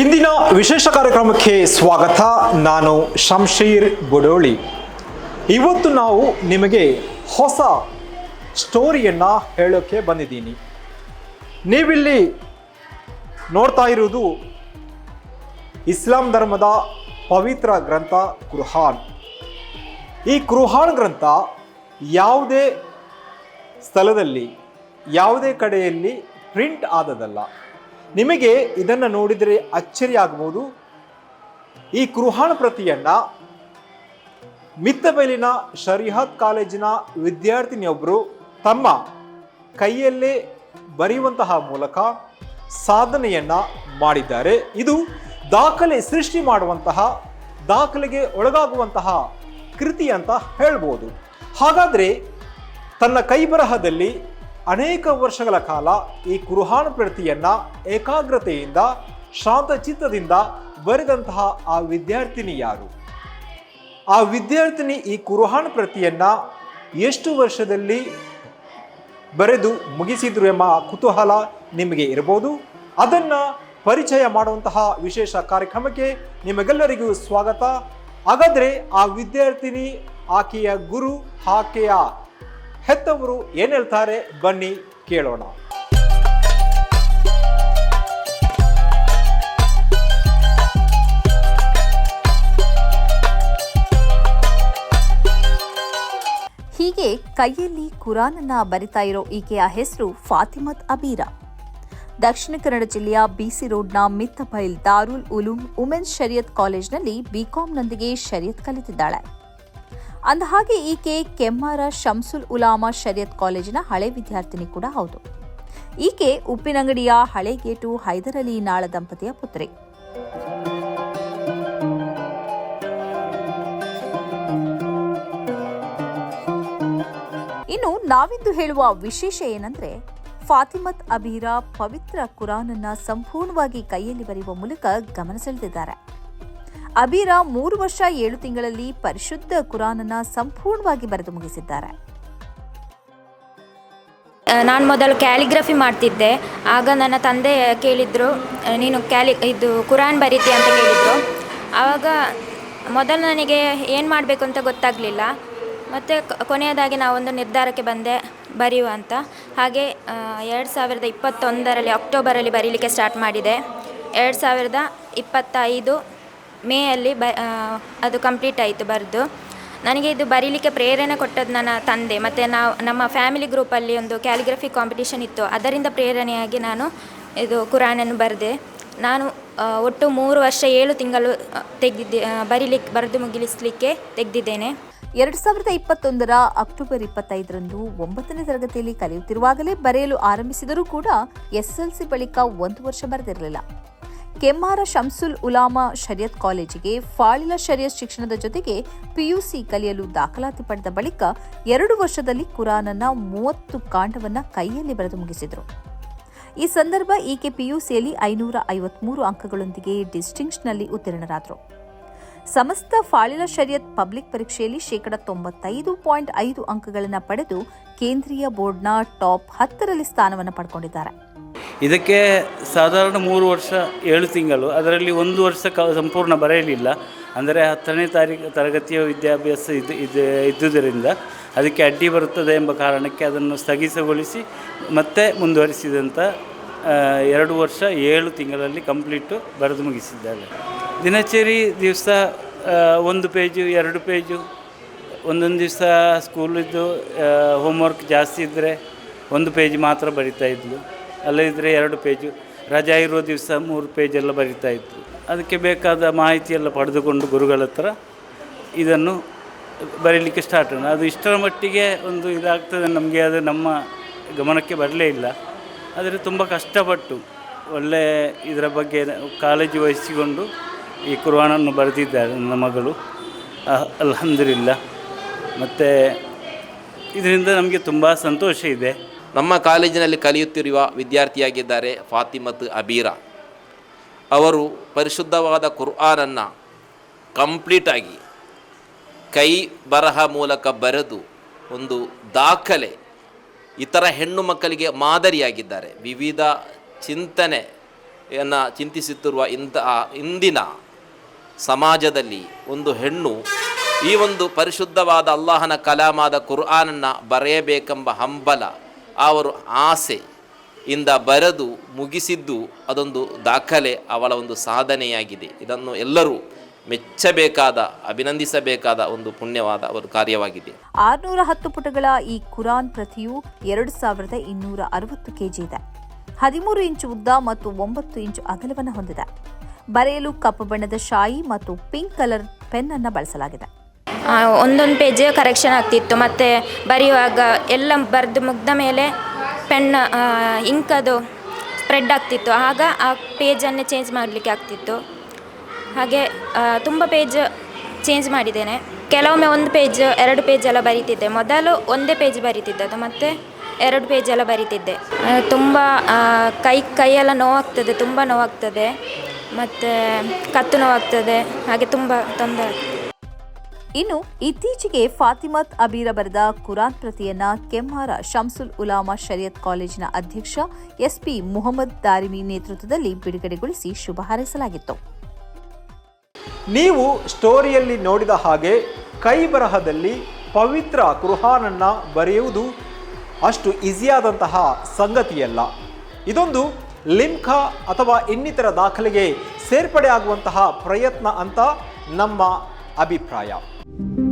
ಇಂದಿನ ವಿಶೇಷ ಕಾರ್ಯಕ್ರಮಕ್ಕೆ ಸ್ವಾಗತ. ನಾನು ಶಂಶೀರ್ ಬುಡೋಳಿ. ಇವತ್ತು ನಾವು ನಿಮಗೆ ಹೊಸ ಸ್ಟೋರಿಯನ್ನು ಹೇಳೋಕ್ಕೆ ಬಂದಿದ್ದೀನಿ. ನೀವಿಲ್ಲಿ ನೋಡ್ತಾ ಇರುವುದು ಇಸ್ಲಾಂ ಧರ್ಮದ ಪವಿತ್ರ ಗ್ರಂಥ ಕುರುಹಾನ್. ಈ ಕುರುಹಾನ್ ಗ್ರಂಥ ಯಾವುದೇ ಸ್ಥಳದಲ್ಲಿ, ಯಾವುದೇ ಕಡೆಯಲ್ಲಿ ಪ್ರಿಂಟ್ ಆದದಲ್ಲ ನಿಮಗೆ ಇದನ್ನು ನೋಡಿದರೆ ಅಚ್ಚರಿ ಆಗಬಹುದು ಈ ಕೃಹಾಣ ಪ್ರತಿಯನ್ನ ಮಿತ್ತಬೈಲಿನ ಶರಿಹತ್ ಕಾಲೇಜಿನ ವಿದ್ಯಾರ್ಥಿನಿಯೊಬ್ಬರು ತಮ್ಮ ಕೈಯಲ್ಲೇ ಬರೆಯುವಂತಹ ಮೂಲಕ ಸಾಧನೆಯನ್ನ ಮಾಡಿದ್ದಾರೆ. ಇದು ದಾಖಲೆ ಸೃಷ್ಟಿ ಮಾಡುವಂತಹ, ದಾಖಲೆಗೆ ಒಳಗಾಗುವಂತಹ ಕೃತಿ ಅಂತ ಹೇಳ್ಬೋದು. ಹಾಗಾದರೆ ತನ್ನ ಕೈಬರಹದಲ್ಲಿ ಅನೇಕ ವರ್ಷಗಳ ಕಾಲ ಈ ಕುರುಹಾನ್ ಪ್ರತಿಯನ್ನ ಏಕಾಗ್ರತೆಯಿಂದ, ಶಾಂತಚಿತ್ತದಿಂದ ಬರೆದಂತಹ ಆ ವಿದ್ಯಾರ್ಥಿನಿ ಯಾರು? ಆ ವಿದ್ಯಾರ್ಥಿನಿ ಈ ಕುರುಹಾನ್ ಪ್ರತಿಯನ್ನ ಎಷ್ಟು ವರ್ಷದಲ್ಲಿ ಬರೆದು ಮುಗಿಸಿದ್ರು ಎಂಬ ಕುತೂಹಲ ನಿಮಗೆ ಇರಬಹುದು? ಅದನ್ನ ಪರಿಚಯ ಮಾಡುವಂತಹ ವಿಶೇಷ ಕಾರ್ಯಕ್ರಮಕ್ಕೆ ನಿಮಗೆಲ್ಲರಿಗೂ ಸ್ವಾಗತ. ಹಾಗಾದ್ರೆ ಆ ವಿದ್ಯಾರ್ಥಿನಿ, ಆಕೆಯ ಗುರು, ಆಕೆಯ ಹೆತ್ತವರು ಏನು ಹೇಳ್ತಾರೆ? ಬನ್ನಿ ಕೇಳೋಣ. ಹೀಗೆ ಕೈಯಲ್ಲಿ ಕುರಾನನ್ನ ಬರಿತಾ ಇರೋ ಈಕೆಯ ಹೆಸರು ಫಾತಿಮತ್ ಅಬೀರಾ. ದಕ್ಷಿಣ ಕನ್ನಡ ಜಿಲ್ಲೆಯ ಬಿಸಿ ರೋಡ್ನ ಮಿತ್ತಬೈಲ್ ದಾರುಲ್ ಉಲೂಮ್ ವುಮೆನ್ಸ್ ಶರಿಯತ್ ಕಾಲೇಜ್ನಲ್ಲಿ ಬಿಕಾಂನೊಂದಿಗೆ ಶರಿಯತ್ ಕಲಿತಿದ್ದಾಳೆ. ಅಂದಹಾಗೆ ಈಕೆ ಕೆಮ್ಮಾರ ಶಂಸುಲ್ ಉಲಾಮಾ ಶರಿಯತ್ ಕಾಲೇಜಿನ ಹಳೆ ವಿದ್ಯಾರ್ಥಿನಿ ಕೂಡ ಹೌದು. ಈಕೆ ಉಪ್ಪಿನಂಗಡಿಯ ಹಳೆ ಗೇಟು ಹೈದರಲಿ ನಾಳ ದಂಪತಿಯ ಪುತ್ರಿ. ಇನ್ನು ನಾವಿಂದು ಹೇಳುವ ವಿಶೇಷ ಏನಂದ್ರೆ, ಫಾತಿಮತ್ ಅಬೀರಾ ಪವಿತ್ರ ಕುರಾನನ್ನ ಸಂಪೂರ್ಣವಾಗಿ ಕೈಯಲ್ಲಿ ಬರೆಯುವ ಮೂಲಕ ಗಮನ ಸೆಳೆದಿದ್ದಾರೆ. ಅಬೀರಾ ಮೂರು ವರ್ಷ ಏಳು ತಿಂಗಳಲ್ಲಿ ಪರಿಶುದ್ಧ ಕುರಾನನ್ನ ಸಂಪೂರ್ಣವಾಗಿ ಬರೆದು ಮುಗಿಸಿದ್ದಾರೆ. ನಾನು ಮೊದಲು ಕ್ಯಾಲಿಗ್ರಫಿ ಮಾಡ್ತಿದ್ದೆ. ಆಗ ನನ್ನ ತಂದೆ ಕೇಳಿದರು ನೀನು ಕ್ಯಾಲಿ, ಇದು ಕುರಾನ್ ಬರೀತಿ ಅಂತ ಕೇಳಿದ್ರು. ಆವಾಗ ಮೊದಲು ನನಗೆ ಏನು ಮಾಡಬೇಕು ಅಂತ ಗೊತ್ತಾಗಲಿಲ್ಲ. ಮತ್ತು ಕೊನೆಯದಾಗಿ ನಾವೊಂದು ನಿರ್ಧಾರಕ್ಕೆ ಬಂದೆ, ಬರೆಯುವ ಅಂತ. ಹಾಗೆ ಎರಡು ಸಾವಿರದ ಇಪ್ಪತ್ತೊಂದರಲ್ಲಿ ಅಕ್ಟೋಬರಲ್ಲಿ ಬರೀಲಿಕ್ಕೆ ಸ್ಟಾರ್ಟ್ ಮಾಡಿದೆ. ಎರಡು ಸಾವಿರದ ಇಪ್ಪತ್ತೈದು ಮೇಯಲ್ಲಿ ಬ ಅದು ಕಂಪ್ಲೀಟ್ ಆಯಿತು ಬರೆದು. ನನಗೆ ಇದು ಬರೀಲಿಕ್ಕೆ ಪ್ರೇರಣೆ ಕೊಟ್ಟದ್ದು ನನ್ನ ತಂದೆ, ಮತ್ತು ನಾವು, ನಮ್ಮ ಫ್ಯಾಮಿಲಿ ಗ್ರೂಪಲ್ಲಿ ಒಂದು ಕ್ಯಾಲಿಗ್ರಫಿ ಕಾಂಪಿಟಿಷನ್ ಇತ್ತು, ಅದರಿಂದ ಪ್ರೇರಣೆಯಾಗಿ ನಾನು ಇದು ಕುರಾನನ್ನು ಬರೆದೆ. ನಾನು ಒಟ್ಟು ಮೂರು ವರ್ಷ ಏಳು ತಿಂಗಳು ತೆಗೆದಿದ್ದೆ ಬರೀಲಿಕ್ಕೆ ಬರೆದು ಮುಗಿಲಿಸಲಿಕ್ಕೆ ತೆಗೆದಿದ್ದೇನೆ. ಎರಡು ಸಾವಿರದ ಇಪ್ಪತ್ತೊಂದರ ಅಕ್ಟೋಬರ್ ಇಪ್ಪತ್ತೈದರಂದು ಒಂಬತ್ತನೇ ತರಗತಿಯಲ್ಲಿ ಕಲಿಯುತ್ತಿರುವಾಗಲೇ ಬರೆಯಲು ಆರಂಭಿಸಿದರೂ ಕೂಡ ಎಸ್ಎಲ್ಸಿ ಬಳಿಕ ಒಂದು ವರ್ಷ ಬರೆದಿರಲಿಲ್ಲ. ಕೆಮ್ಮಾರ ಶಂಸುಲ್ ಉಲಾಮಾ ಶರಿಯತ್ ಕಾಲೇಜಿಗೆ ಫಾಳಿಲ ಶರಿಯತ್ ಶಿಕ್ಷಣದ ಜೊತೆಗೆ ಪಿಯುಸಿ ಕಲಿಯಲು ದಾಖಲಾತಿ ಪಡೆದ ಬಳಿಕ ಎರಡು ವರ್ಷದಲ್ಲಿ ಕುರಾನನ್ನ ಮೂವತ್ತು ಕಾಂಡವನ್ನ ಕೈಯಲ್ಲಿ ಬರೆದು ಮುಗಿಸಿದರು. ಈ ಸಂದರ್ಭ ಈಕೆ ಪಿಯುಸಿಯಲ್ಲಿ ಐನೂರ ಐವತ್ಮೂರು ಅಂಕಗಳೊಂದಿಗೆ ಡಿಸ್ಟಿಂಕ್ಷನ್ನಲ್ಲಿ ಉತ್ತೀರ್ಣರಾದರು. ಸಮಸ್ತ ಫಾಳಿಲ ಶರಿಯತ್ ಪಬ್ಲಿಕ್ ಪರೀಕ್ಷೆಯಲ್ಲಿ ಶೇಕಡ ತೊಂಬತ್ತೈದು ಪಾಯಿಂಟ್ ಐದು ಅಂಕಗಳನ್ನು ಪಡೆದು ಕೇಂದ್ರೀಯ ಬೋರ್ಡ್ನ ಟಾಪ್ ಹತ್ತರಲ್ಲಿ ಸ್ಥಾನವನ್ನು ಪಡ್ಕೊಂಡಿದ್ದಾರೆ. ಇದಕ್ಕೆ ಸಾಧಾರಣ ಮೂರು ವರ್ಷ ಏಳು ತಿಂಗಳು. ಅದರಲ್ಲಿ ಒಂದು ವರ್ಷ ಕ ಸಂಪೂರ್ಣ ಬರೆಯಲಿಲ್ಲ. ಅಂದರೆ ಹತ್ತನೇ ತಾರೀಕು ತರಗತಿಯ ವಿದ್ಯಾಭ್ಯಾಸ ಇದು ಇದು ಇದ್ದುದರಿಂದ ಅದಕ್ಕೆ ಅಡ್ಡಿ ಬರುತ್ತದೆ ಎಂಬ ಕಾರಣಕ್ಕೆ ಅದನ್ನು ಸ್ಥಗಿತಗೊಳಿಸಿ ಮತ್ತೆ ಮುಂದುವರಿಸಿದಂಥ ಎರಡು ವರ್ಷ ಏಳು ತಿಂಗಳಲ್ಲಿ ಕಂಪ್ಲೀಟು ಬರೆದು ಮುಗಿಸಿದ್ದಾರೆ. ದಿನಚರಿ ದಿವಸ ಒಂದು ಪೇಜು, ಎರಡು ಪೇಜು, ಒಂದೊಂದು ದಿವಸ ಸ್ಕೂಲಿದ್ದು ಹೋಮ್ವರ್ಕ್ ಜಾಸ್ತಿ ಇದ್ದರೆ ಒಂದು ಪೇಜ್ ಮಾತ್ರ ಬರಿತಾ ಇದ್ಲು. ಅಲ್ಲದಿದ್ದರೆ ಎರಡು ಪೇಜು. ರಜಾ ಇರೋ ದಿವಸ ಮೂರು ಪೇಜೆಲ್ಲ ಬರಿತಾ ಇತ್ತು ಅದಕ್ಕೆ ಬೇಕಾದ ಮಾಹಿತಿಯೆಲ್ಲ ಪಡೆದುಕೊಂಡು ಗುರುಗಳ ಹತ್ರ ಇದನ್ನು ಬರೀಲಿಕ್ಕೆ ಸ್ಟಾರ್ಟ್ ಅದು ಇಷ್ಟರ ಮಟ್ಟಿಗೆ ಒಂದು ಇದಾಗ್ತದೆ ನಮಗೆ, ಅದು ನಮ್ಮ ಗಮನಕ್ಕೆ ಬರಲೇ ಇಲ್ಲ. ಆದರೆ ತುಂಬ ಕಷ್ಟಪಟ್ಟು ಒಳ್ಳೆ ಇದರ ಬಗ್ಗೆ ಕಾಳಜಿ ವಹಿಸಿಕೊಂಡು ಈ ಕುರ್ವಾನನ್ನು ಬರೆದಿದ್ದಾರೆ ನನ್ನ ಮಗಳು. ಅಲ್ಹಮ್ದುಲಿಲ್ಲ ಮತ್ತು ಇದರಿಂದ ನಮಗೆ ತುಂಬ ಸಂತೋಷ ಇದೆ. ನಮ್ಮ ಕಾಲೇಜಿನಲ್ಲಿ ಕಲಿಯುತ್ತಿರುವ ವಿದ್ಯಾರ್ಥಿಯಾಗಿದ್ದಾರೆ ಫಾತಿಮತ್ ಅಬೀರಾ. ಅವರು ಪರಿಶುದ್ಧವಾದ ಕುರ್ಆನನ್ನು ಕಂಪ್ಲೀಟಾಗಿ ಕೈ ಬರಹ ಮೂಲಕ ಬರೆದು ಒಂದು ದಾಖಲೆ ಇತರ ಹೆಣ್ಣು ಮಕ್ಕಳಿಗೆ ಮಾದರಿಯಾಗಿದ್ದಾರೆ. ವಿವಿಧ ಚಿಂತನೆ ಯನ್ನು ಚಿಂತಿಸುತ್ತಿರುವ ಇಂತಹ ಇಂದಿನ ಸಮಾಜದಲ್ಲಿ ಒಂದು ಹೆಣ್ಣು ಈ ಒಂದು ಪರಿಶುದ್ಧವಾದ ಅಲ್ಲಾಹನ ಕಲಾಮಾದ ಕುರ್ಆನನ್ನು ಬರೆಯಬೇಕೆಂಬ ಹಂಬಲ ಅವರು ಆಸೆ ಇಂದ ಬರೆದು ಮುಗಿಸಿದ್ದು ಅದೊಂದು ದಾಖಲೆ, ಅವಳ ಒಂದು ಸಾಧನೆಯಾಗಿದೆ. ಇದನ್ನು ಎಲ್ಲರೂ ಮೆಚ್ಚಬೇಕಾದ, ಅಭಿನಂದಿಸಬೇಕಾದ ಒಂದು ಪುಣ್ಯವಾದ ಒಂದು ಕಾರ್ಯವಾಗಿದೆ. ಆರುನೂರ ಹತ್ತು ಪುಟಗಳ ಈ ಕುರಾನ್ ಪ್ರತಿಯು ಎರಡು ಸಾವಿರದ ಇನ್ನೂರ ಅರವತ್ತು ಕೆಜಿ ಇದೆ. ಹದಿಮೂರು ಇಂಚು ಉದ್ದ ಮತ್ತು ಒಂಬತ್ತು ಇಂಚು ಅಗಲವನ್ನು ಹೊಂದಿದೆ. ಬರೆಯಲು ಕಪ್ಪು ಬಣ್ಣದ ಶಾಯಿ ಮತ್ತು ಪಿಂಕ್ ಕಲರ್ ಪೆನ್ ಅನ್ನು ಬಳಸಲಾಗಿದೆ. ಒಂದೊಂದು ಪೇಜ್ ಕರೆಕ್ಷನ್ ಆಗ್ತಿತ್ತು. ಮತ್ತು ಬರೆಯುವಾಗ ಎಲ್ಲ ಬರೆದು ಮುಗ್ದ ಮೇಲೆ ಪೆನ್ ಇಂಕ್ ಅದು ಸ್ಪ್ರೆಡ್ ಆಗ್ತಿತ್ತು. ಆಗ ಆ ಪೇಜನ್ನೇ ಚೇಂಜ್ ಮಾಡಲಿಕ್ಕೆ ಆಗ್ತಿತ್ತು. ಹಾಗೆ ತುಂಬ ಪೇಜ್ ಚೇಂಜ್ ಮಾಡಿದ್ದೇನೆ. ಕೆಲವೊಮ್ಮೆ ಒಂದು ಪೇಜ್ ಎರಡು ಪೇಜ್ ಎಲ್ಲ ಬರೀತಿದ್ದೆ. ಮೊದಲು ಒಂದೇ ಪೇಜ್ ಬರಿತಿದ್ದದ್ದು ಮತ್ತು ಎರಡು ಪೇಜ್ ಎಲ್ಲ ಬರೀತಿದ್ದೆ. ತುಂಬ ಕೈ, ಕೈಯೆಲ್ಲ ನೋವಾಗ್ತದೆ, ತುಂಬ ನೋವಾಗ್ತದೆ. ಮತ್ತು ಕತ್ತು ನೋವಾಗ್ತದೆ, ಹಾಗೆ ತುಂಬ ತೊಂದರೆ ಇನ್ನು ಇತ್ತೀಚೆಗೆ ಫಾತಿಮತ್ ಅಬೀರ ಬರೆದ ಕುರಾನ್ ಪ್ರತಿಯನ್ನ ಕೆಮ್ಮಾರ ಶಮ್ಸುಲ್ ಉಲಾಮಾ ಶರಿಯತ್ ಕಾಲೇಜಿನ ಅಧ್ಯಕ್ಷ ಎಸ್ಪಿ ಮುಹಮ್ಮದ್ ದಾರಿಮಿ ನೇತೃತ್ವದಲ್ಲಿ ಬಿಡುಗಡೆಗೊಳಿಸಿ ಶುಭ ಹಾರೈಸಲಾಗಿತ್ತು. ನೀವು ಸ್ಟೋರಿಯಲ್ಲಿ ನೋಡಿದ ಹಾಗೆ ಕೈ ಬರಹದಲ್ಲಿ ಪವಿತ್ರ ಕುರುಹಾನನ್ನ ಬರೆಯುವುದು ಅಷ್ಟು ಈಸಿಯಾದಂತಹ ಸಂಗತಿಯಲ್ಲ. ಇದೊಂದು ಲಿಂಖಾ ಅಥವಾ ಇನ್ನಿತರ ದಾಖಲೆಗೆ ಸೇರ್ಪಡೆ ಆಗುವಂತಹ ಪ್ರಯತ್ನ ಅಂತ ನಮ್ಮ ಅಭಿಪ್ರಾಯ. Thank you.